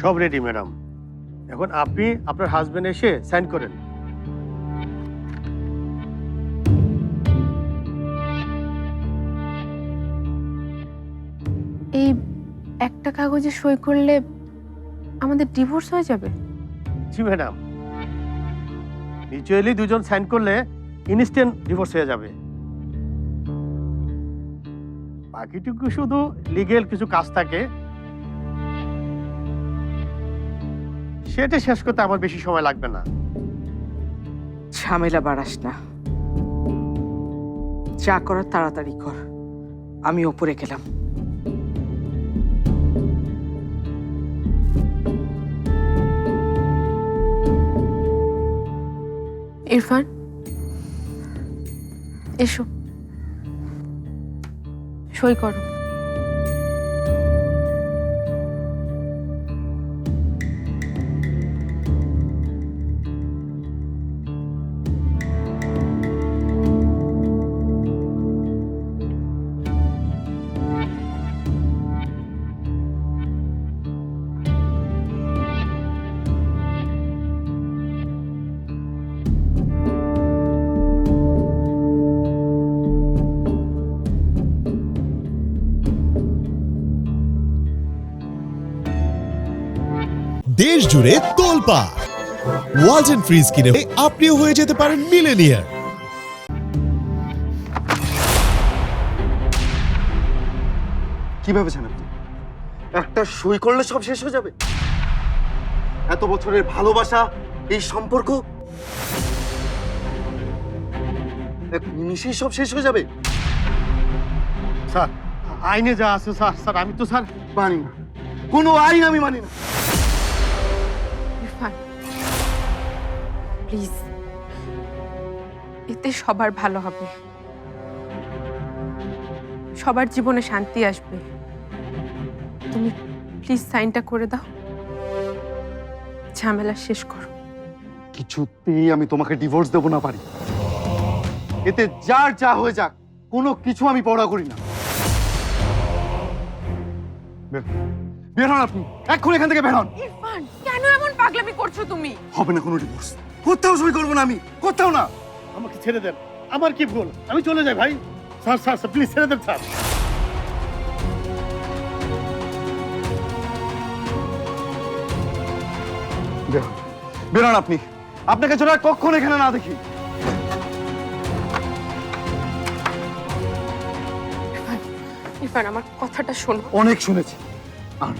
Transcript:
সব ready madam এখন আপনি আপনার হাজবেন্ড এসে সাইন করেন। এই একটা কাগজে সই করলে আমাদের ডিভোর্স হয়ে যাবে? জি ম্যাডাম মিউচুয়ালি দুজন সাইন করলে ইনস্ট্যান্ট ডিভোর্স হয়ে যাবে। বাকিটুকু শুধু লিগেল কিছু কাজ থাকে। সেটা শেষ করতে আমার বেশি সময় লাগবে না। ঝামেলা বাড়াস না। যা করার তাড়াতাড়ি কর। আমি ওপরে গেলাম। ইরফান এসো। সই করো। দেশ জুড়ে তোলপা ওয়ালটন ফ্রিজ কিনে আপনিও হয়ে যেতে পারেন মিলেনিয়ার কি ভেবেছেন আপনি? একটা সই করলে সব শেষ হয়ে যাবে? এত বছরের ভালোবাসা এই সম্পর্ক? এক নিমিষেই সব শেষ হয়ে যাবে? স্যার আইনে যা আছে স্যার স্যার আমি তো স্যার মানি না। কোনো আইন আমি মানি না। প্লিজ। এতে সবার ভালো হবে। সবার জীবনে শান্তি আসবে। তুমি প্লিজ সাইনটা করে দাও। ঝামেলা শেষ করো। কিছুতেই আমি তোমাকে ডিভোর্স দেবো না পারি। এতে যার যা হয়ে যাক কোনো কিছু আমি পড়া করি না। বের- বের হন আপনি। এখন এখান থেকে বের হন। ইরফান কেন এমন পাগলামি করছ তুমি? হবে না কোনো ডিভোর্স। কোথাও সই করব না আমি কোথাও না। আমাকে ছেড়ে দেন। আমার কি ভুল? আমি চলে যাই ভাই। স্যার স্যার স্যার প্লিজ ছেড়ে দেন স্যার। বের হন আপনি। আপনাকে ছাড়া আর কখন এখানে না দেখি। ইরফান আমার কথাটা শোনো। অনেক শুনেছি। আর।